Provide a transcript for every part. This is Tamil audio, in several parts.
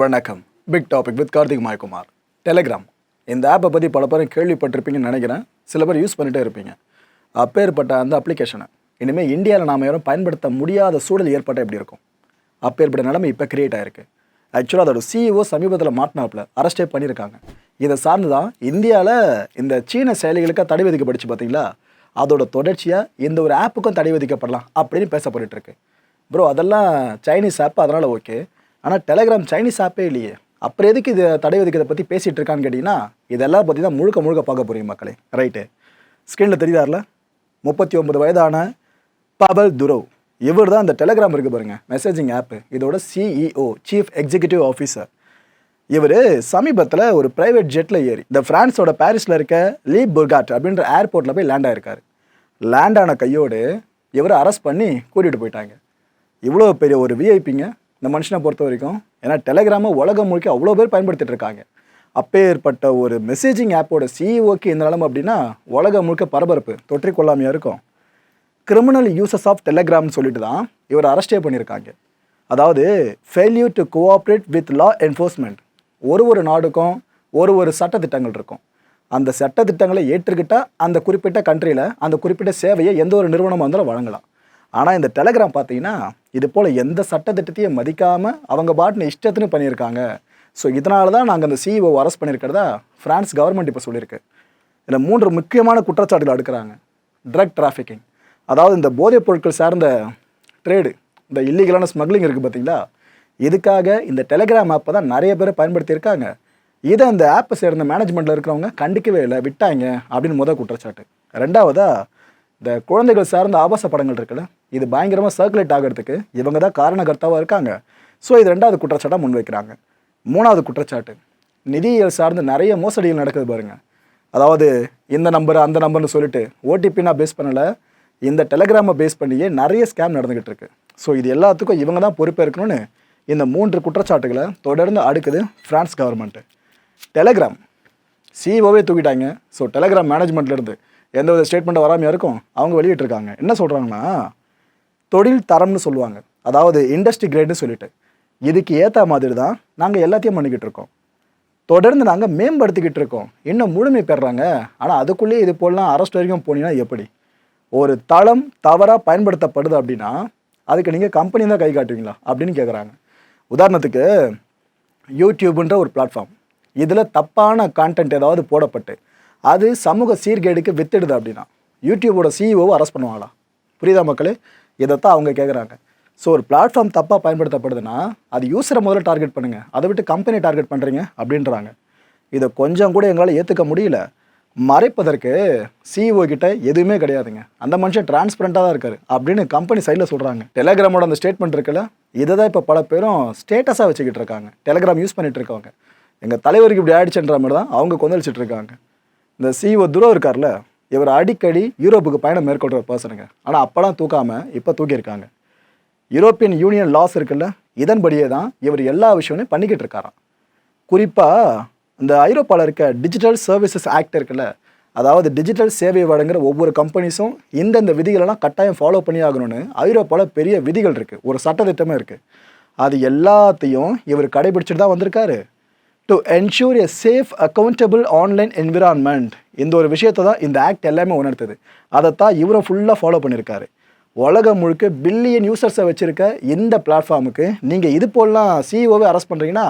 வணக்கம். Big topic with Karthik Mayakumar. Telegram இந்த ஆப்பை பற்றி பல பேரும் கேள்விப்பட்டிருப்பீங்கன்னு நினைக்கிறேன். சில பேர் யூஸ் பண்ணிகிட்டே இருப்பீங்க. அப்பேற்பட்ட அந்த அப்ளிகேஷனை இனிமேல் இந்தியாவில் நாம் யாரும் பயன்படுத்த முடியாத சூழல் ஏற்பட்ட எப்படி இருக்கும்? அப்பேற்பட்ட நிலைமை இப்போ கிரியேட் ஆகிருக்கு ஆக்சுவலாக அதோட சிஇஓ சமீபத்தில் மாட்டினாப்பில். அரெஸ்டே பண்ணியிருக்காங்க. இதை சார்ந்து தான் இந்தியாவில் இந்த சீன செயலிகளுக்கு தடை விதிக்கப்பட்டுச்சு பார்த்தீங்களா அதோட தொடர்ச்சியாக இந்த ஒரு ஆப்புக்கும் தடை விதிக்கப்படலாம் அப்படின்னு பேசப்பட்டுருக்கு ப்ரோ அதெல்லாம் சைனீஸ் ஆப் அதனால் ஓகே ஆனால் டெலகிராம் சைனீஸ் ஆப்பே இல்லையே. அப்புறம் எதுக்கு இது தடை விதிக்கிறத பற்றி பேசிகிட்டு இருக்கான்னு கேட்டிங்கன்னா இதெல்லாம் பற்றி தான் முழுக்க முழுக்க பார்க்க போகிறீங்க மக்களே. ரைட்டு ஸ்க்ரீனில் தெரியுதார்ல? முப்பத்தி ஒன்பது வயதான பபல் துரவ். இவர் தான் இந்த டெலகிராம் இருக்குது பாருங்கள் மெசேஜிங் ஆப்பு இதோட சிஇஓ சீஃப் எக்ஸிகியூட்டிவ் ஆஃபீஸர் இவர் சமீபத்தில் ஒரு ப்ரைவேட் ஜெட்டில் ஏறி இந்த ஃப்ரான்ஸோட பாரிஸில் இருக்க லீ புர்காட் அப்படின்ற ஏர்போர்ட்டில் போய் லேண்ட் ஆயிருக்காரு. லேண்ட் ஆன கையோடு இவரை அரெஸ்ட் பண்ணி கூட்டிகிட்டு போயிட்டாங்க. இவ்வளோ பெரிய ஒரு விஐபிங்க இந்த மனுஷனை பொறுத்த வரைக்கும் ஏன்னா டெலகிராமை உலகம் முழுக்க அவ்வளோ பேர் பயன்படுத்திட்டு இருக்காங்க அப்பேற்பட்ட ஒரு மெசேஜிங் ஆப்போட சிஇஓக்கு இந்த நிலமை அப்படின்னா உலகம் முழுக்க பரபரப்பு தொற்றிக்கொள்ளாமையாக இருக்கும். கிரிமினல் யூசஸ் ஆஃப் டெலகிராம்னு சொல்லிட்டு தான் இவர் அரெஸ்டே பண்ணியிருக்காங்க. அதாவது failure to cooperate with law enforcement ஒரு ஒரு நாடுக்கும் ஒரு ஒரு சட்டத்திட்டங்கள் இருக்கும். அந்த சட்டத்திட்டங்களை ஏற்றுக்கிட்டால் அந்த குறிப்பிட்ட கண்ட்ரியில் அந்த குறிப்பிட்ட சேவையை எந்த ஒரு நிறுவனமாக இருந்தாலும் வழங்கலாம். ஆனால் இந்த டெலகிராம் பார்த்தீங்கன்னா இது போல் எந்த சட்டத்திட்டத்தையும் மதிக்காமல் அவங்க பாட்டின இஷ்டத்துன்னு பண்ணியிருக்காங்க. ஸோ இதனால தான் நாங்கள் அந்த சிஇஓ அரெஸ்ட் பண்ணியிருக்கிறதா ஃப்ரான்ஸ் கவர்மெண்ட் இப்போ சொல்லியிருக்கு. இதில் மூன்று முக்கியமான குற்றச்சாட்டுகள் அடுக்கிறாங்க. ட்ரக் டிராஃபிக்கிங் அதாவது இந்த போதைப் பொருட்கள் சார்ந்த ட்ரேடு இந்த இல்லீகலான ஸ்மக்லிங் இருக்குது பார்த்தீங்களா இதுக்காக இந்த டெலிகிராம் ஆப்பை தான் நிறைய பேர் பயன்படுத்தியிருக்காங்க. இதை இந்த ஆப்பை சேர்ந்த மேனேஜ்மெண்ட்டில் இருக்கிறவங்க கண்டிக்கவே இல்லை விட்டாங்க அப்படின்னு முதல் குற்றச்சாட்டு. ரெண்டாவதா இந்த குழந்தைகள் சார்ந்த ஆபாச படங்கள் இருக்குல்ல இது பயங்கரமாக சர்க்குலேட் ஆகிறதுக்கு இவங்க தான் காரணகர்த்தாவாக இருக்காங்க. ஸோ இது ரெண்டாவது குற்றச்சாட்டாக முன்வைக்கிறாங்க மூணாவது குற்றச்சாட்டு நிதியியல் சார்ந்து நிறைய மோசடிகள் நடக்குது பாருங்கள் அதாவது இந்த நம்பர் அந்த நம்பர்னு சொல்லிட்டு ஓடிபி நான் பேஸ் பண்ணலை இந்த டெலகிராமை பேஸ் பண்ணியே நிறைய ஸ்கேம் நடந்துக்கிட்டு இருக்கு. ஸோ இது எல்லாத்துக்கும் இவங்க தான் பொறுப்பேற்கணும்னு இந்த மூன்று குற்றச்சாட்டுகளை தொடர்ந்து அடுக்குது ஃப்ரான்ஸ் கவர்மெண்ட்டு டெலகிராம் சிஓவே தூக்கிட்டாங்க. ஸோ டெலகிராம் மேனேஜ்மெண்ட்லேருந்து எந்த வித ஸ்டேட்மெண்ட் வராமையாக இருக்கும்? அவங்க வெளியிட்டிருக்காங்க. என்ன சொல்கிறாங்கன்னா தொழில் தரம்னு சொல்லுவாங்க. அதாவது இண்டஸ்ட்ரி கிரேட்னு சொல்லிட்டு. இதுக்கு ஏற்ற மாதிரி தான் நாங்கள் எல்லாத்தையும் பண்ணிக்கிட்டு இருக்கோம். தொடர்ந்து நாங்கள் மேம்படுத்திக்கிட்டு இருக்கோம். இன்னும் முழுமை பெறுறாங்க ஆனால் அதுக்குள்ளேயே இது போலலாம் அரெஸ்ட் வரைக்கும் போனீங்கன்னா எப்படி? ஒரு தளம் தவறாக பயன்படுத்தப்படுது அப்படின்னா அதுக்கு நீங்கள் கம்பெனி தான் கை காட்டுவீங்களா? அப்படின்னு கேட்குறாங்க உதாரணத்துக்கு யூடியூப்ன்ற ஒரு பிளாட்ஃபார்ம் இதில் தப்பான கான்டென்ட் ஏதாவது போடப்பட்டு அது சமூக சீர்கேடுக்கு வித்துடுது அப்படின்னா யூடியூபோட சிஇஓவை அரெஸ்ட் பண்ணுவாங்களா புரியுதா மக்களே? இதைத்தான் அவங்க கேட்குறாங்க ஸோ ஒரு பிளாட்ஃபார்ம் தப்பாக பயன்படுத்தப்படுதுன்னா அது யூஸரை முதல்ல டார்கெட் பண்ணுங்கள் அதை விட்டு கம்பெனி டார்கெட் பண்ணுறீங்க அப்படின்றாங்க. இதை கொஞ்சம் கூட எங்களால் ஏற்றுக்க முடியல. மறைப்பதற்கு சிஇஓ கிட்ட எதுவுமே கிடையாதுங்க. அந்த மனுஷன் டிரான்ஸ்பரண்ட்டாக தான் இருக்காரு அப்படின்னு கம்பெனி சைடில் சொல்கிறாங்க டெலகிராமோட அந்த ஸ்டேட்மெண்ட் இருக்குல்ல இதை தான் இப்போ பல பேரும் ஸ்டேட்டஸாக வச்சுக்கிட்டு இருக்காங்க. டெலகிராம் யூஸ் பண்ணிகிட்டு இருக்கவங்க. எங்கள் தலைவருக்கு இப்படி ஆயிடுச்சுன்ற மாதிரி தான் அவங்க கொந்தளிச்சிட்டு இருக்காங்க. இந்த சிஓ துரோ இருக்கார்ல இவர் அடிக்கடி யூரோப்புக்கு பயணம் மேற்கொள்கிற பர்சனுங்க ஆனால் அப்போலாம் தூக்காமல் இப்போ தூக்கியிருக்காங்க. யூரோப்பியன் யூனியன் லாஸ் இருக்குல்ல இதன்படியே தான் இவர் எல்லா விஷயமும் பண்ணிக்கிட்டு இருக்காராம். குறிப்பாக இந்த ஐரோப்பாவில் இருக்க டிஜிட்டல் சர்வீசஸ் ஆக்ட் இருக்குல்ல அதாவது டிஜிட்டல் சேவை வழங்குற ஒவ்வொரு கம்பெனிஸும் இந்தந்த விதிகளெல்லாம் கட்டாயம் ஃபாலோ பண்ணி ஆகணும்னு ஐரோப்பாவில் பெரிய விதிகள் இருக்குது ஒரு சட்டத்திட்டமே இருக்குது அது எல்லாத்தையும் இவர் கடைபிடிச்சிட்டு தான் வந்திருக்காரு. To ensure a safe accountable online environment இந்த ஒரு விஷயத்தை தான் இந்த ஆக்ட் எல்லாமே உணர்த்துது. அதைத்தான் இவரும் ஃபுல்லாக ஃபாலோ பண்ணியிருக்காரு உலகம் முழுக்க பில்லியன் யூசர்ஸை வச்சுருக்க இந்த பிளாட்ஃபார்முக்கு நீங்கள் இது போலலாம் சிஇஓவே அரெஸ்ட் பண்ணுறீங்கன்னா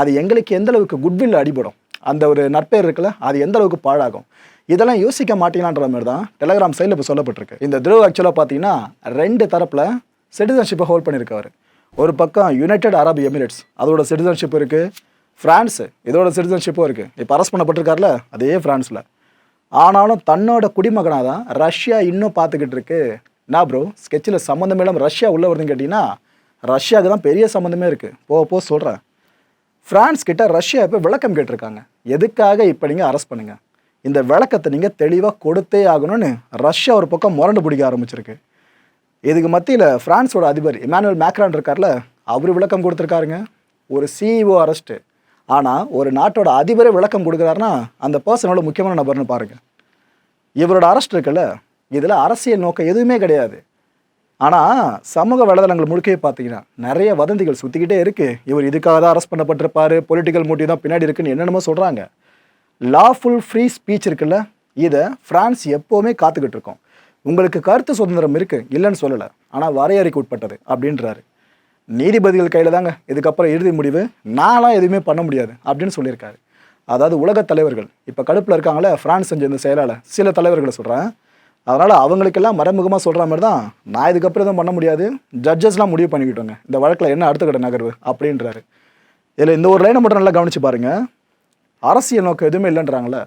அது எங்களுக்கு எந்த அளவுக்கு குட்வில் அடிபடும்? அந்த ஒரு நற்பெயர் இருக்குல்ல அது எந்த அளவுக்கு பாழாகும்? இதெல்லாம் யோசிக்க மாட்டீங்களான்ற மாதிரி தான் டெலகிராம் சைடில் இப்போ சொல்லப்பட்டிருக்கு. இந்த த்ரோ ஆக்சுவலாக பார்த்தீங்கன்னா ரெண்டு தரப்பில் சிட்டிசன்ஷிப்பை ஹோல்ட் பண்ணியிருக்காரு ஒரு பக்கம் யுனைடெட் அரப் எமிரேட்ஸ் அதோட சிட்டிசன்ஷிப் இருக்குது ஃப்ரான்ஸு இதோட சிட்டிசன்ஷிப்பும் இருக்குது இப்போ அரெஸ்ட் பண்ணப்பட்டிருக்காருல அதே ஃப்ரான்ஸில் ஆனாலும் தன்னோட குடிமகனாக தான் ரஷ்யா இன்னும் பார்த்துக்கிட்டு இருக்கு. நான் ப்ரோ ஸ்கெட்சில் சம்மந்தமே இல்லாமல் ரஷ்யா உள்ளே வருதுன்னு கேட்டிங்கன்னா ரஷ்யாவுக்கு தான் பெரிய சம்மந்தமே இருக்குது போக போக சொல்கிறேன் ஃப்ரான்ஸ் கிட்ட ரஷ்யா இப்போ விளக்கம் கேட்டிருக்காங்க. எதுக்காக இப்போ நீங்கள் அரெஸ்ட் பண்ணுங்கள் இந்த விளக்கத்தை நீங்கள் தெளிவாக கொடுத்தே ஆகணும்னு ரஷ்யா ஒரு பக்கம் முரண்டு பிடிக்க ஆரம்பிச்சிருக்கு. இதுக்கு மத்தியில் ஃப்ரான்ஸோட அதிபர் இமானுவல் மேக்ரான் இருக்கார்ல அவர் விளக்கம் கொடுத்துருக்காருங்க. ஒரு சிஇஓ அரெஸ்ட்டு ஆனால் ஒரு நாட்டோட அதிபரே விளக்கம் கொடுக்குறாருன்னா அந்த பர்சனோட முக்கியமான நபர்னு பாருங்கள் இவரோட அரெஸ்ட் இருக்குல்ல இதில் அரசியல் நோக்கம் எதுவுமே கிடையாது. ஆனால் சமூக வலைதளங்கள் முழுக்கவே பார்த்தீங்கன்னா நிறைய வதந்திகள் சுற்றிக்கிட்டே இருக்குது இவர் இதுக்காக தான் அரெஸ்ட் பண்ணப்பட்டிருப்பார் பொலிட்டிக்கல் மோட்டிவ் தான் பின்னாடி இருக்குன்னு என்னென்னமோ சொல்கிறாங்க லாஃபுல் ஃப்ரீ ஸ்பீச் இருக்குல்ல இதை ஃப்ரான்ஸ் எப்போவுமே காத்துக்கிட்டு இருக்கோம். உங்களுக்கு கருத்து சுதந்திரம் இருக்குது இல்லைன்னு சொல்லலை. ஆனால் வரையறைக்கு உட்பட்டது அப்படின்றாரு. நீதிபதிகள் கையில் தாங்க. இதுக்கப்புறம் இறுதி முடிவு. நான்லாம் எதுவுமே பண்ண முடியாது அப்படின்னு சொல்லியிருக்காரு. அதாவது உலகத் தலைவர்கள். இப்போ கடுப்பில் இருக்காங்களே ஃப்ரான்ஸ் செஞ்ச இந்த செயலால். சில தலைவர்களை சொல்கிறேன் அதனால் அவங்களுக்கெல்லாம் மறைமுகமாக சொல்கிற மாதிரி தான் நான் இதுக்கப்புறம் எதுவும் பண்ண முடியாது. ஜட்ஜஸ்லாம் முடிவு பண்ணிக்கிட்டோங்க. இந்த வழக்கில் என்ன அடுத்த கட்ட நகர்வு அப்படின்றாரு. இதில் இந்த ஒரு லைனை மட்டும் நல்லா கவனிச்சு பாருங்க. அரசியல் நோக்கம் எதுவுமே இல்லைன்றாங்களே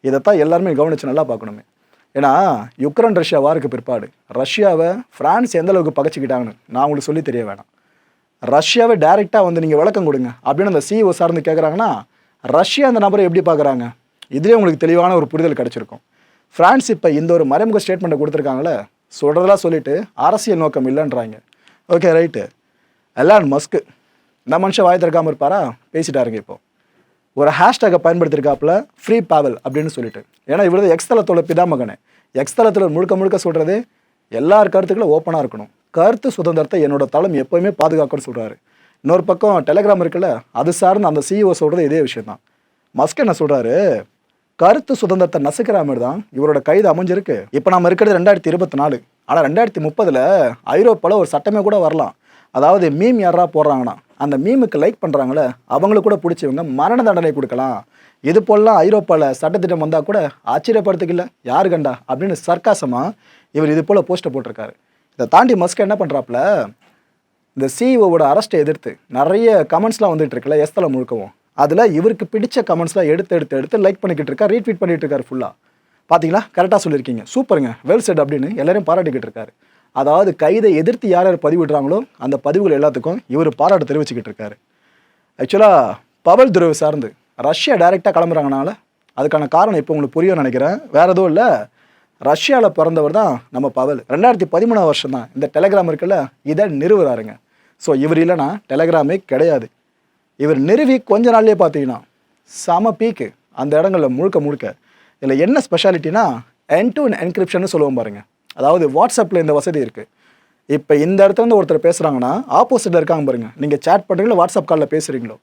இதைத்தான் எல்லாருமே கவனித்து நல்லா பார்க்கணுமே. ஏன்னா யுக்ரைன் ரஷ்யா வாருக்கு பிற்பாடு. ரஷ்யாவை ஃப்ரான்ஸ் எந்தளவுக்கு பகைச்சிக்கிட்டாங்கன்னு நான் உங்களுக்கு சொல்லி தெரிய வேணாம். ரஷ்யாவை டைரெக்டாக வந்து நீங்கள் விளக்கம் கொடுங்க. அப்படின்னு அந்த சிஇஓ சார்ந்து கேட்குறாங்கன்னா ரஷ்யா அந்த நபரை எப்படி பார்க்குறாங்க இதுலேயே உங்களுக்கு தெளிவான ஒரு புரிதல் கிடச்சிருக்கும். ஃப்ரான்ஸ் இப்போ இந்த ஒரு மறைமுக ஸ்டேட்மெண்ட்டை கொடுத்துருக்காங்களே சொல்கிறதெல்லாம் சொல்லிட்டு அரசியல் நோக்கம் இல்லைன்றாங்க. ஓகே ரைட்டு எலான் மஸ்க்கு இந்த மனுஷன் வாய் திறக்காமல் இருப்பாரா? பேசிட்டாருங்க இப்போது ஒரு ஹேஷ்டேக்கை பயன்படுத்தியிருக்காப்புல ஃப்ரீ பாவல் அப்படின்னு சொல்லிட்டு. ஏன்னா இவரது எக்ஸ்தலத்தோட பிதாமகனே எக்ஸ்தலத்தில் முழுக்க முழுக்க சொல்கிறது எல்லார் கருத்துக்களும் ஓப்பனாக இருக்கணும். கருத்து சுதந்திரத்தை என்னோட தளம் எப்போவுமே பாதுகாக்கணும்னு சொல்கிறாரு இன்னொரு பக்கம் டெலிகிராம் இருக்குல்ல அது சார்ந்து அந்த சிஇஓ சொல்கிறது இதே விஷயம் தான் மஸ்க் என்ன சொல்கிறாரு கருத்து சுதந்திரத்தை நசுக்கிற மாதிரி தான் இவரோட கைது அமைஞ்சிருக்கு. இப்போ நம்ம இருக்கிறது ரெண்டாயிரத்தி இருபத்தி நாலு. ஆனால் ரெண்டாயிரத்தி முப்பதில் ஐரோப்பாவில் ஒரு சட்டமே கூட வரலாம். அதாவது மீம் யாரா போடுறாங்கன்னா அந்த மீமுக்கு லைக் பண்ணுறாங்களே அவங்களுக்கு கூட பிடிச்சவங்க மரண தண்டனை கொடுக்கலாம். இது போலலாம் ஐரோப்பாவில் சட்டத்திட்டம் வந்தால் கூட ஆச்சரியப்படுறதுக்கு யார் யாரு கண்டா? அப்படின்னு சர்க்காசமாக இவர் இது போல் போஸ்ட்டை போட்டிருக்காரு. இதை தாண்டி மஸ்க் என்ன பண்ணுறாப்புல இந்த சிஇஓவோட அரெஸ்ட்டை எதிர்த்து நிறைய கமெண்ட்ஸ்லாம் வந்துட்டு இருக்குல்ல எஸ்தல முழுக்கவும். அதில் இவருக்கு பிடிச்ச கமெண்ட்ஸ்லாம் எடுத்து எடுத்து எடுத்து லைக் பண்ணிக்கிட்டு இருக்கா ரீட்வீட் பண்ணிகிட்டு இருக்காரு ஃபுல்லாக பார்த்தீங்களா கரெக்டாக சொல்லியிருக்கீங்க. சூப்பருங்க. வெல் செட் அப்படின்னு எல்லாரையும் பாராட்டிக்கிட்டு இருக்காரு. அதாவது கைதை எதிர்த்து யார் யார் பதிவிடுறாங்களோ அந்த பதிவுகள் எல்லாத்துக்கும் இவர் பாராட்டு தெரிவிச்சுக்கிட்டு இருக்காரு. ஆக்சுவலாக பவல் துறவு சார்ந்து ரஷ்யா டைரெக்டாக கிளம்புறாங்கனால அதுக்கான காரணம் இப்போ உங்களுக்கு புரியும் நினைக்கிறேன். வேற எதுவும் இல்லை. ரஷ்யாவில் பிறந்தவர் தான் நம்ம பவல். ரெண்டாயிரத்தி பதிமூணாவது வருஷம் தான் இந்த டெலகிராம் இருக்குல்ல இதை நிறுவுறாருங்க. ஸோ இவர் இல்லைன்னா டெலகிராமே கிடையாது. இவர் நிறுவி கொஞ்ச நாள்லேயே பார்த்தீங்கன்னா செம பீக்கு அந்த இடங்களில் முழுக்க முழுக்க. இதில் என்ன ஸ்பெஷாலிட்டினா என் டு என்கிரிப்ஷன் சொல்லுவோம் பாருங்கள் அதாவது வாட்ஸ்அப்பில் இந்த வசதி இருக்குது இப்போ இந்த இடத்துலேருந்து ஒருத்தர் பேசுகிறாங்கன்னா ஆப்போசிட்டில் இருக்காங்க பாருங்கள் நீங்கள் சேட் பண்ணுறீங்களோ வாட்ஸ்அப் காலில் பேசுகிறீங்களோ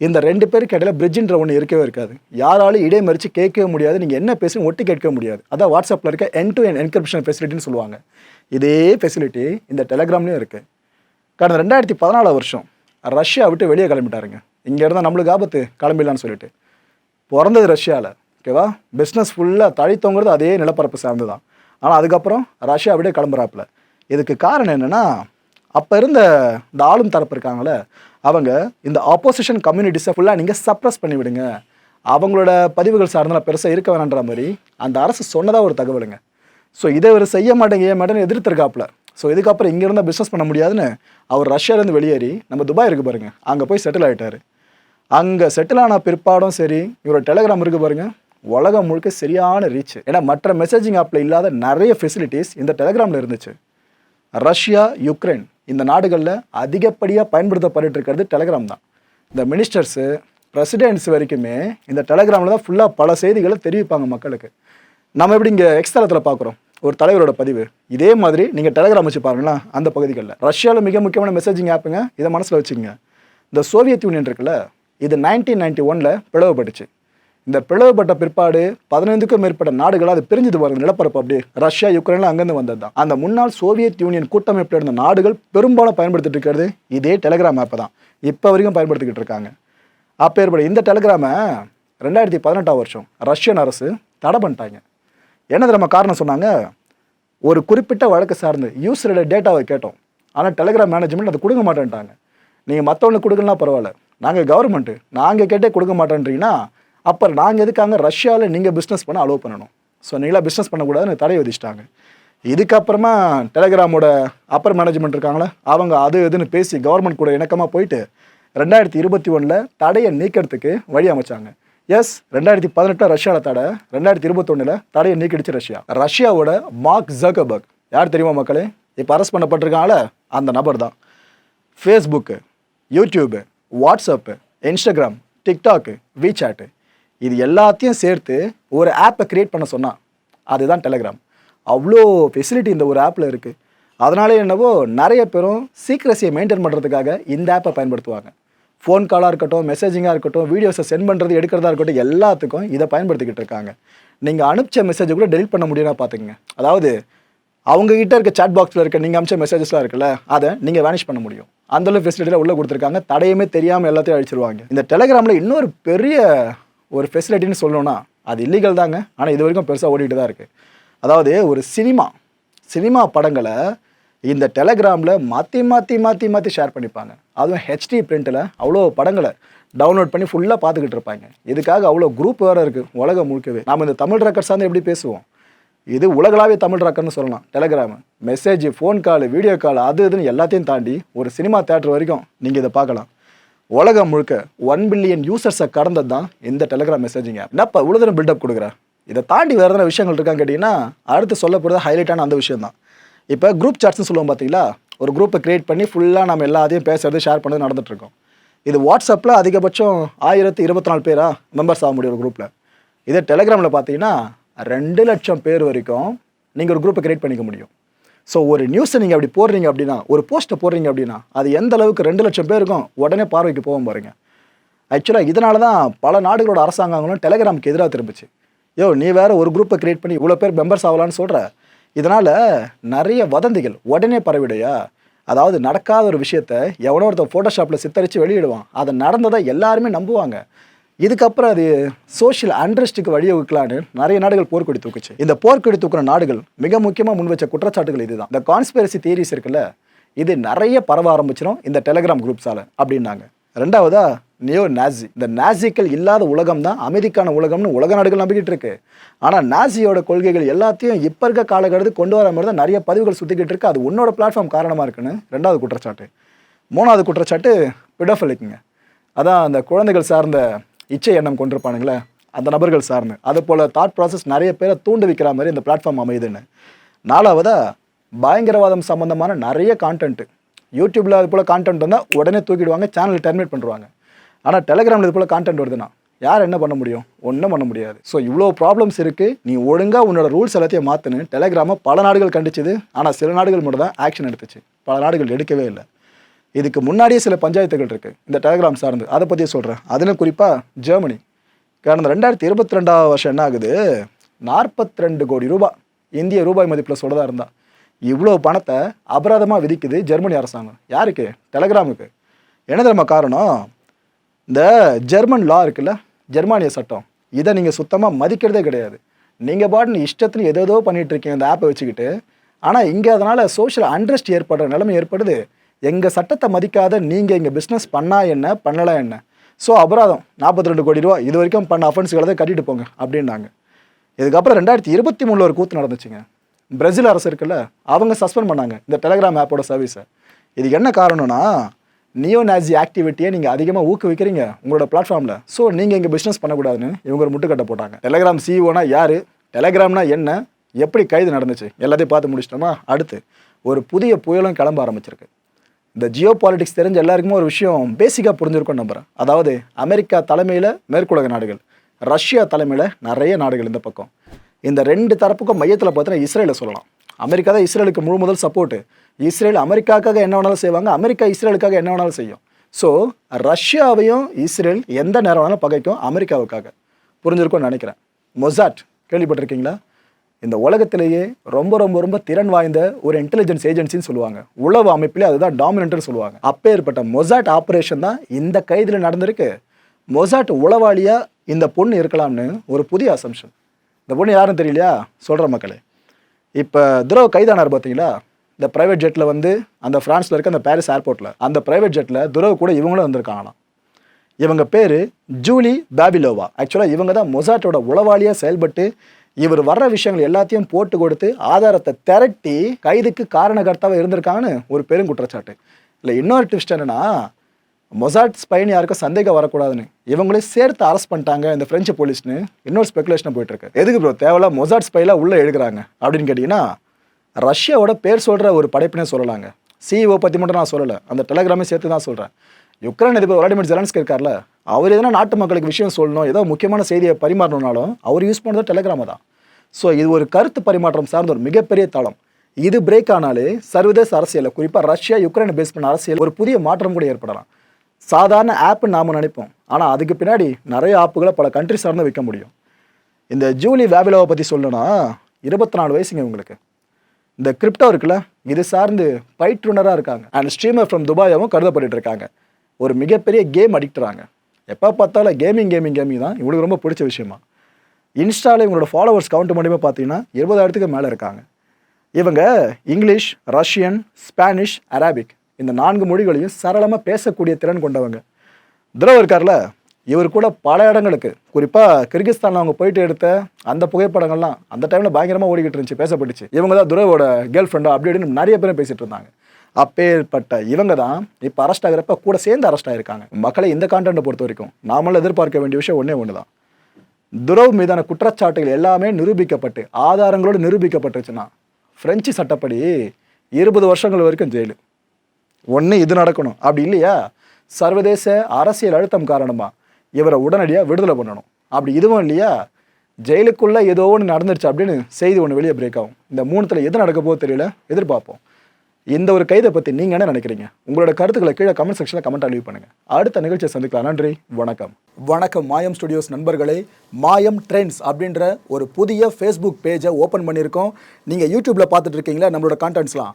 இந்த ரெண்டு பேருக்கு இடையில பிரிட்ஜின்ற ஒன்று இருக்கவே இருக்காது. யாராலும் இடைமறிச்சு கேட்கவே முடியாது. நீங்கள் என்ன பேசுங்க ஒட்டி கேட்க முடியாது. அதான் வாட்ஸ்அப்பில் இருக்க என் டு என் என்கிரிப்ஷன் ஃபெசிலிட்டின்னு சொல்லுவாங்க. இதே ஃபெசிலிட்டி இந்த டெலகிராம்லேயும் இருக்குது கடந்த ரெண்டாயிரத்தி பதினாலாம் வருஷம் ரஷ்யா விட்டு வெளியே கிளம்பிட்டாருங்க. இங்கே இருந்தால் நம்மளுக்கு ஆபத்து கிளம்பிடலான்னு சொல்லிட்டு. பிறந்தது ரஷ்யாவில் ஓகேவா பிஸ்னஸ் ஃபுல்லாக தழித்தோங்கிறது அதே நிலப்பரப்பு சார்ந்து தான் ஆனால் அதுக்கப்புறம் ரஷ்யா அப்படியே கிளம்புறாப்புல. இதுக்கு காரணம் என்னென்னா அப்போ இருந்த இந்த ஆளும் தரப்பு இருக்காங்களே அவங்க இந்த ஆப்போசிஷன் கம்யூனிட்டிஸை ஃபுல்லாக நீங்கள் சப்ரஸ் பண்ணிவிடுங்க அவங்களோட பதிவுகள் சார்ந்தெல்லாம் பெருசாக இருக்க வேணான்ற மாதிரி அந்த அரசு சொன்னதாக ஒரு தகவலுங்க. ஸோ இதை இவர் செய்ய மாட்டேங்க ஏன் மாட்டேன்னு எதிர்த்திருக்காப்புல. ஸோ இதுக்கப்புறம் இங்கே இருந்தால் பிஸ்னஸ் பண்ண முடியாதுன்னு அவர் ரஷ்யாவிலேருந்து வெளியேறி நம்ம துபாய் இருக்கு பாருங்கள் அங்கே போய் செட்டில் ஆகிட்டார் அங்கே செட்டில் ஆன பிற்பாடும் சரி இவரோட டெலகிராம் இருக்கு பாருங்கள் உலகம் முழுக்க சரியான ரீச் ஏன்னா மற்ற மெசேஜிங் ஆப்பில் இல்லாத நிறைய ஃபெசிலிட்டிஸ் இந்த டெலகிராமில் இருந்துச்சு. ரஷ்யா யுக்ரைன் இந்த நாடுகளில் அதிகப்படியாக பயன்படுத்தப்பட்டு இருக்கிறது டெலகிராம் தான். இந்த மினிஸ்டர்ஸு பிரசிடென்ட்ஸ் வரைக்குமே இந்த டெலகிராமில் தான் ஃபுல்லாக பல செய்திகளை தெரிவிப்பாங்க மக்களுக்கு. நம்ம எப்படி இங்கே எக்ஸ்தலத்தில் பார்க்குறோம்? ஒரு தலைவரோட பதிவு. இதே மாதிரி நீங்கள் டெலகிராம் வச்சு பாருங்களேன் அந்த பகுதிகளில். ரஷ்யாவில் மிக முக்கியமான மெசேஜிங் ஆப்புங்க இதை மனசில் வச்சுக்கோங்க. இந்த சோவியத் யூனியன் இருக்குல்ல இது நைன்டீன் நைன்டி ஒனில் பிளவுபட்டுச்சு. இந்த பிளவுபட்ட பிற்பாடு பதினைந்துக்கும் மேற்பட்ட நாடுகள் அது பிரிஞ்சது பாருங்க நிலப்பரப்பு அப்படியே. ரஷ்யா யுக்ரைன்ல அங்கேருந்து வந்தது தான் அந்த முன்னாள் சோவியத் யூனியன் கூட்டமைப்பில் இருந்த நாடுகள் பெரும்பாலும் பயன்படுத்திட்டு இருக்கிறது இதே டெலகிராம் ஆப்பை தான். இப்போ வரைக்கும் பயன்படுத்திக்கிட்டு இருக்காங்க. அப்பேற்பட இந்த டெலகிராமை ரெண்டாயிரத்தி பதினெட்டாம் வருஷம் ரஷ்யன் அரசு தடை பண்ணிட்டாங்க. என்னது நம்ம காரணம் சொன்னாங்க? ஒரு குறிப்பிட்ட வழக்கு சார்ந்து யூஸரோட டேட்டாவை கேட்டோம். ஆனால் டெலிகிராம் மேனேஜ்மெண்ட் அதை கொடுக்க மாட்டேன்ட்டாங்க. நீங்கள் மற்றவங்களுக்கு கொடுக்கலாம் பரவாயில்ல. நாங்கள் கவர்மெண்ட்டு நாங்கள் கேட்டே கொடுக்க மாட்டேன்றீங்கன்னா அப்புறம் நாங்கள் எதுக்காக ரஷ்யாவில் நீங்கள் பிஸ்னஸ் பண்ண அலோவ் பண்ணணும்? ஸோ நீங்களா பிஸ்னஸ் பண்ணக்கூடாதுன்னு தடை விதிச்சிட்டாங்க. இதுக்கப்புறமா டெலிகிராமோட அப்பர் மேனேஜ்மெண்ட் இருக்காங்களே? அவங்க அது இதுன்னு பேசி கவர்மெண்ட் கூட இணக்கமாக போயிட்டு ரெண்டாயிரத்தி இருபத்தி ஒன்றில் தடையை நீக்கிறதுக்கு வழி அமைச்சாங்க. எஸ் ரெண்டாயிரத்தி பதினெட்டில் ரஷ்யாவில் தடை ரெண்டாயிரத்தி இருபத்தொன்னில் தடையை நீக்கிடுச்சு ரஷ்யா. ரஷ்யாவோட மார்க் ஜக்கபர்க் யார் தெரியுமா மக்களே? இப்போ அரெஸ்ட் பண்ணப்பட்டிருக்காங்கள அந்த நபர் தான். Facebook YouTube WhatsApp Instagram TikTok WeChat இது எல்லாத்தையும் சேர்த்து ஒரு ஆப்பை க்ரியேட் பண்ண சொன்னால் அதுதான் டெலிகிராம் அவ்வளோ ஃபெசிலிட்டி இந்த ஒரு ஆப்பில் இருக்குது அதனாலே என்னவோ நிறைய பேரும் சீக்ரஸியை மெயின்டைன் பண்ணுறதுக்காக இந்த ஆப்பை பயன்படுத்துவாங்க. ஃபோன் காலாக இருக்கட்டும் மெசேஜிங்காக இருக்கட்டும் வீடியோஸை சென்ட் பண்ணுறது எடுக்கிறதா இருக்கட்டும் எல்லாத்துக்கும் இதை பயன்படுத்திக்கிட்டு இருக்காங்க. நீங்கள் அனுப்பிச்ச மெசேஜை கூட டெலிட் பண்ண முடியும்னா பார்த்துக்கங்க. அதாவது அவங்ககிட்ட இருக்க சாட் பாக்ஸில் இருக்க நீங்கள் அனுப்பிச்ச மெசேஜஸ்லாம் இருக்குல்ல அதை நீங்கள் வேனிஷ் பண்ண முடியும். அந்தளவு ஃபெசிலிட்டியில் உள்ளே கொடுத்துருக்காங்க. தடையுமே தெரியாமல் எல்லாத்தையும் அழிச்சிருவாங்க. இந்த டெலகிராமில் இன்னொரு பெரிய ஒரு ஃபெசிலிட்டின்னு சொல்லணும்னா அது இல்லீகல் தாங்க. ஆனால் இது வரைக்கும் பெருசாக ஓடிட்டு தான் இருக்குது அதாவது ஒரு சினிமா சினிமா படங்களை இந்த டெலகிராமில் மாற்றி மாற்றி மாற்றி மாற்றி ஷேர் பண்ணிப்பாங்க. அதுவும் ஹெச்டி பிரிண்ட்டில் அவ்வளோ படங்களை டவுன்லோட் பண்ணி ஃபுல்லாக பார்த்துக்கிட்டு இருப்பாங்க. இதுக்காக அவ்வளோ குரூப் வேறு இருக்குது உலகம் முழுக்கவே. நாம் இந்த தமிழ் ரெக்கார்ட் சார்ந்து எப்படி பேசுவோம்? இது உலகளாவே தமிழ் ரெக்கார்ட்னு சொல்லலாம். Telegram message phone call video call அது இதுன்னு எல்லாத்தையும் தாண்டி ஒரு சினிமா தேட்டர் வரைக்கும் நீங்கள் இதை பார்க்கலாம். உலகம் முழுக்க ஒன் பில்லியன் யூசர்ஸை கடந்தது தான் இந்த டெலிகிராம் மெசேஜிங் ஆப் என்னப்பா இவ்வளோ தூரம் பில்டப் கொடுக்குறேன் இதை தாண்டி வேறு எதனா விஷயங்கள் இருக்கான்னு கேட்டிங்கன்னா அடுத்து சொல்ல போகிறது ஹைலைட்டான அந்த விஷயம் தான். இப்போ குரூப் சாட்ஸ்னு சொல்லுவோம் பார்த்தீங்களா ஒரு குரூப்பை கிரியேட் பண்ணி ஃபுல்லாக நம்ம எல்லாத்தையும் பேசுறது ஷேர் பண்ணது நடந்துட்டுருக்கோம் இது வாட்ஸ்அப்பில் அதிகபட்சம் ஆயிரத்தி இருபத்தி நாலு பேராக மெம்பர்ஸ் ஆக முடியும் ஒரு குரூப்பில் இதே டெலிகிராமில் பார்த்தீங்கன்னா ரெண்டு லட்சம் பேர் வரைக்கும் நீங்கள் ஒரு குரூப்பை கிரியேட் பண்ணிக்க முடியும். ஸோ ஒரு நியூஸை நீங்கள் அப்படி போடுறீங்க அப்படின்னா ஒரு போஸ்ட்டை போடுறீங்க அப்படின்னா அது எந்த அளவுக்கு ரெண்டு லட்சம் பேருக்கும் உடனே பார்வைக்கு போகும் பாருங்க. ஆக்சுவலாக இதனால தான் பல நாடுகளோட அரசாங்கங்களும் டெலகிராமுக்கு எதிராக திரும்பிச்சு. யோ நீ வேறு ஒரு குரூப்பை கிரியேட் பண்ணி இவ்வளோ பேர் மெம்பர்ஸ் ஆகலான்னு சொல்கிற இதனால் நிறைய வதந்திகள் உடனே பரவிடையா? அதாவது நடக்காத ஒரு விஷயத்த எவனோ ஒருத்தன் ஃபோட்டோஷாப்பில் சித்தரித்து வெளியிடுவான். அதை நடந்ததை எல்லாருமே நம்புவாங்க. இதுக்கப்புறம் அது சோஷியல் அண்ட்ரஸ்ட்டுக்கு வழிவகுக்கலான்னு நிறைய நாடுகள் போர்க்கொடி தூக்குச்சு. இந்த போர்க்கொடி தூக்குற நாடுகள் மிக முக்கியமாக முன் வச்ச குற்றச்சாட்டுகள் இதுதான். இந்த கான்ஸ்பிரசி தியரிஸ் இருக்குல்ல இது நிறைய பரவ ஆரம்பிச்சிடும் இந்த டெலிகிராம் குரூப்ஸால் அப்படின்னாங்க. ரெண்டாவதா நியோ நாசி இந்த நாசிக்கள் இல்லாத உலகம் தான் அமைதிக்கான உலகம்னு உலக நாடுகள் நம்பிக்கிட்டு இருக்கு. ஆனால் நாசியோட கொள்கைகள் எல்லாத்தையும் இப்போ இருக்க காலகட்டத்துக்கு கொண்டு வர மாதிரி தான் நிறைய பதிவுகள் சுற்றிக்கிட்டு இருக்கு. அது உன்னோட பிளாட்ஃபார்ம் காரணமாக இருக்குன்னு ரெண்டாவது குற்றச்சாட்டு. மூணாவது குற்றச்சாட்டு பிடோஃபலிக்குங்க அதான் அந்த குழந்தைகள் சார்ந்த இச்சை எண்ணம் கொண்டிருப்பானுங்களே அந்த நபர்கள் சார்ந்து. அது போல் தாட் ப்ராசஸ் நிறைய பேரை தூண்டு வைக்கிற மாதிரி இந்த பிளாட்ஃபார்ம் அமையுதுன்னு. நாலாவதாக பயங்கரவாதம் சம்மந்தமான நிறைய கான்டென்ட்டு யூடியூப்பில் அது போல் கான்டென்ட் வந்தால் உடனே தூக்கிடுவாங்க சேனல் டெர்மினேட் பண்ணுவாங்க ஆனால் டெலகிராமில் இது போல் கான்டென்ட் வருதுன்னா யார் என்ன பண்ண முடியும்? ஒன்றும் பண்ண முடியாது. ஸோ இவ்வளோ ப்ராப்ளம்ஸ் இருக்குது நீ ஒழுங்காக உன்னோட ரூல்ஸ் எல்லாத்தையும் மாற்றுன்னு டெலகிராமை பல நாடுகள் கண்டிச்சுது. ஆனால் சில நாடுகள் மட்டும் தான் ஆக்ஷன் எடுத்துச்சு. பல நாடுகள் எடுக்கவே இல்லை. இதுக்கு முன்னாடியே சில பஞ்சாயத்துகள் இருக்குது இந்த டெலிகிராம் சார்ந்து. அதை பற்றி சொல்கிறேன் அதில் குறிப்பாக ஜெர்மனி. கடந்த ரெண்டாயிரத்தி இருபத்தி ரெண்டாவது வருஷம் என்ன ஆகுது? நாற்பத்தி ரெண்டு கோடி ரூபாய் இந்திய ரூபாய் மதிப்பில் சொல்லதாக இருந்தால் இவ்வளோ பணத்தை அபராதமாக விதிக்குது ஜெர்மனி அரசாங்கம். யாருக்கு? டெலகிராமுக்கு. என்ன தெரியுமா காரணம்? இந்த ஜெர்மன் லா இருக்குல்ல ஜெர்மானிய சட்டம். இதை நீங்கள் சுத்தமாக மதிக்கிறதே கிடையாது. நீங்கள் பாட்டுன்னு இஷ்டத்துன்னு ஏதோ பண்ணிகிட்டு இருக்கீங்க அந்த ஆப்பை வச்சுக்கிட்டு. ஆனால் இங்கே அதனால் சோஷியல் அண்ட்ரஸ்ட் ஏற்படுற நிலைமை ஏற்படுது. எங்கள் சட்டத்தை மதிக்காத நீங்கள் இங்கே பிஸ்னஸ் பண்ணால் என்ன பண்ணலாம் என்ன? ஸோ அபராதம் நாற்பத்தி ரெண்டு கோடி ரூபா. இது வரைக்கும் பண்ண அஃபென்ஸ்களை தான் கட்டிட்டு போங்க அப்படின்னாங்க. இதுக்கப்புறம் ரெண்டாயிரத்தி இருபத்தி மூணில் ஒரு கூத்து நடந்துச்சுங்க. பிரேசில் அரசு இருக்குல்ல அவங்க சஸ்பெண்ட் பண்ணாங்க இந்த டெலகிராம் ஆப்போட சர்வீஸை இதுக்கு என்ன காரணம்னா நியோ நாசி ஆக்டிவிட்டியை நீங்கள் அதிகமாக ஊக்குவிக்கிறீங்க உங்களோட பிளாட்ஃபார்மில் ஸோ நீங்கள் இங்கே பிஸ்னஸ் பண்ணக்கூடாதுன்னு இவங்க ஒரு முட்டுக்கட்டை போட்டாங்க. டெலகிராம் சிஇஓனா யார்? டெலகிராம்னா என்ன? எப்படி கைது நடந்துச்சு? எல்லாத்தையும் பார்த்து முடிச்சிட்டோமா? அடுத்து ஒரு புதிய புயலும் கிளம்ப ஆரம்பிச்சிருக்கு. இந்த ஜியோ பாலிடிக்ஸ் தெரிஞ்ச எல்லாருக்குமே ஒரு விஷயம் பேசிக்காக புரிஞ்சிருக்கும் நம்புறேன். அதாவது அமெரிக்கா தலைமையில் மேற்குலக நாடுகள் ரஷ்யா தலைமையில் நிறைய நாடுகள் இந்த பக்கம். இந்த ரெண்டு தரப்புக்கும் மையத்தில் பார்த்தீங்கன்னா இஸ்ரேலை சொல்லலாம். அமெரிக்கா தான் இஸ்ரேலுக்கு முழு முதல் சப்போர்ட்டு இஸ்ரேல் அமெரிக்காக்காக என்ன வேணாலும் செய்வாங்க அமெரிக்கா இஸ்ரேலுக்காக என்ன வேணாலும் செய்யும். ஸோ ரஷ்யாவையும் இஸ்ரேல் எந்த நேரம் வேணாலும் பகைக்கும் அமெரிக்காவுக்காக. புரிஞ்சிருக்கும்னு நினைக்கிறேன். மொசாட் கேள்விப்பட்டிருக்கீங்களா? இந்த உலகத்திலேயே ரொம்ப ரொம்ப ரொம்ப திறன் வாய்ந்த ஒரு இன்டெலிஜென்ஸ் ஏஜென்சின்னு சொல்லுவாங்க. உளவு அமைப்பிலே அதுதான் டாமினன்ட்னு சொல்லுவாங்க. அப்பேற்பட்ட மொசாட் ஆப்ரேஷன் தான் இந்த கைதில் நடந்திருக்கு. மொசாட் உளவாளியாக இந்த பொண்ணு இருக்கலாம்னு ஒரு புதிய அசம்ஷன் இந்த பொண்ணு யாருன்னு தெரியலையா? சொல்கிற மக்களே. இப்போ துரவ கைதானார் பார்த்தீங்களா? இந்த ப்ரைவேட் ஜெட்டில் வந்து அந்த ஃப்ரான்ஸில் இருக்க அந்த பாரிஸ் ஏர்போர்ட்டில் அந்த ப்ரைவேட் ஜெட்டில் துரவ் கூட இவங்களும் வந்திருக்காங்களாம். இவங்க பேர் ஜூலி பாபிலோவா. ஆக்சுவலாக இவங்க தான் மொசாட்டோட உளவாளியாக செயல்பட்டு இவர் வர்ற விஷயங்கள் எல்லாத்தையும் போட்டு கொடுத்து ஆதாரத்தை திரட்டி கைதுக்கு காரணகர்த்தாவாக இருந்திருக்காங்கன்னு ஒரு பெரும் குற்றச்சாட்டு. இல்லை இன்னொரு ட்விஸ்ட் என்னன்னா மொசாட் ஸ்பைன் யாருக்கும் சந்தேகம் வரக்கூடாதுன்னு. இவங்களே சேர்த்து அரெஸ்ட் பண்ணிட்டாங்க இந்த பிரெஞ்சு போலீஸ்னு இன்னொரு ஸ்பெகுலேஷன் போயிட்டு இருக்கு எதுக்கு ப்ரோ தேவையில்ல மொசாட் ஸ்பைலாம் உள்ளே எழுகிறாங்க அப்படின்னு கேட்டிங்கன்னா ரஷ்யாவோட பேர் சொல்கிற ஒரு படைப்பினே சொல்லலாங்க. சிஇஓ பற்றி மட்டும் நான் சொல்லலை. அந்த டெலகிராமே சேர்த்து தான் சொல்கிறேன் யுக்ரைன் அதிபர் விளாடிமிர் ஜெலன்ஸ்கி இருக்கார்ல அவர் எதனா நாட்டு மக்களுக்கு விஷயம் சொல்லணும் ஏதோ முக்கியமான செய்தியை பரிமாறணும்னாலும் அவர் யூஸ் பண்ணுறது டெலகிராமை தான். ஸோ இது ஒரு கருத்து பரிமாற்றம் சார்ந்த ஒரு மிகப்பெரிய தளம். இது பிரேக் ஆனாலே சர்வதேச அரசியலில் குறிப்பாக ரஷ்யா யுக்ரைனை பேஸ் பண்ண அரசியல் ஒரு புதிய மாற்றம் கூட ஏற்படலாம். சாதாரண ஆப்பு நாம் நினைப்போம். ஆனால் அதுக்கு பின்னாடி நிறைய ஆப்புகளை பல கண்ட்ரி சார்ந்து வைக்க முடியும். இந்த ஜூலி வேவிலோவை பற்றி சொல்லணும்னா இருபத்தி நாலு வயசுங்க உங்களுக்கு இந்த கிரிப்டோ இருக்குல்ல இது சார்ந்து பயிற்றுனராக இருக்காங்க. அண்ட் ஸ்ட்ரீமர் ஃப்ரம் துபாயாவும் கருதப்பட்டு இருக்காங்க. ஒரு மிகப்பெரிய கேம் அடிக்டராங்க எப்போ பார்த்தாலும் கேமிங் கேமிங் கேமிங் தான். இவங்களுக்கு ரொம்ப பிடிச்ச விஷயமா. இன்ஸ்டாவில் இவங்களோட ஃபாலோவர்ஸ் கவுண்ட் மட்டுமே பார்த்தீங்கன்னா இருபதாயிரத்துக்கு மேலே இருக்காங்க. இவங்க இங்கிலீஷ் ரஷ்யன் ஸ்பானிஷ் அராபிக் இந்த நான்கு மொழிகளையும் சரளமாக பேசக்கூடிய திறன் கொண்டவங்க. துரவ் இருக்கார்ல இவர் கூட பல இடங்களுக்கு. குறிப்பாக கிர்கிஸ்தானில் அவங்க போயிட்டு எடுத்த அந்த புகைப்படங்கள்லாம் அந்த டைமில் பயங்கரமாக ஓடிக்கிட்டு இருந்துச்சு பேசப்பட்டுச்சு. இவங்க தான் துரவோட கேர்ள் ஃப்ரெண்டோ அப்படி இப்படின்னு நிறைய பேரும் பேசிகிட்டு இருந்தாங்க. அப்பேற்பட்ட இவங்க தான் இப்போ அரெஸ்ட் ஆகிறப்ப கூட சேர்ந்து அரெஸ்ட் ஆகிருக்காங்க மக்களை இந்த கான்டென்ட்டை பொறுத்த வரைக்கும். நாமளும் எதிர்பார்க்க வேண்டிய விஷயம் ஒன்றே ஒன்று தான். துரவ் மீதான குற்றச்சாட்டுகள் எல்லாமே நிரூபிக்கப்பட்டு ஆதாரங்களோடு நிரூபிக்கப்பட்டுச்சுன்னா ஃப்ரெஞ்சு சட்டப்படி இருபது வருஷங்கள் வரைக்கும் ஜெயிலு. ஒன்று இது நடக்கணும். அப்படி இல்லையா? சர்வதேச அரசியல் அழுத்தம் காரணமாக இவரை உடனடியாக விடுதலை பண்ணணும். அப்படி இதுவும் இல்லையா? ஜெயிலுக்குள்ளே ஏதோ ஒன்று நடந்துருச்சு அப்படின்னு செய்தி ஒன்று வெளியே பிரேக் ஆகும். இந்த மூணுத்தில் எது நடக்க போகுது தெரியல? எதிர்பார்ப்போம். இந்த ஒரு கைதை பற்றி நீங்கள் என்ன நினைக்கிறீங்க? உங்களோட கருத்துக்களை கீழே கமெண்ட் செக்ஷனில் கமெண்ட் அழிவு பண்ணுங்கள் அடுத்த நிகழ்ச்சியை சந்திக்கலாம். நன்றி வணக்கம். வணக்கம் மாயம் ஸ்டுடியோஸ் நண்பர்களே. மாயம் ட்ரெண்ட்ஸ் அப்படின்ற ஒரு புதிய ஃபேஸ்புக் பேஜை ஓப்பன் பண்ணியிருக்கோம். நீங்கள் யூடியூப்பில் பார்த்துட்டு இருக்கீங்களா? நம்மளோட கான்டென்ட்ஸ்லாம்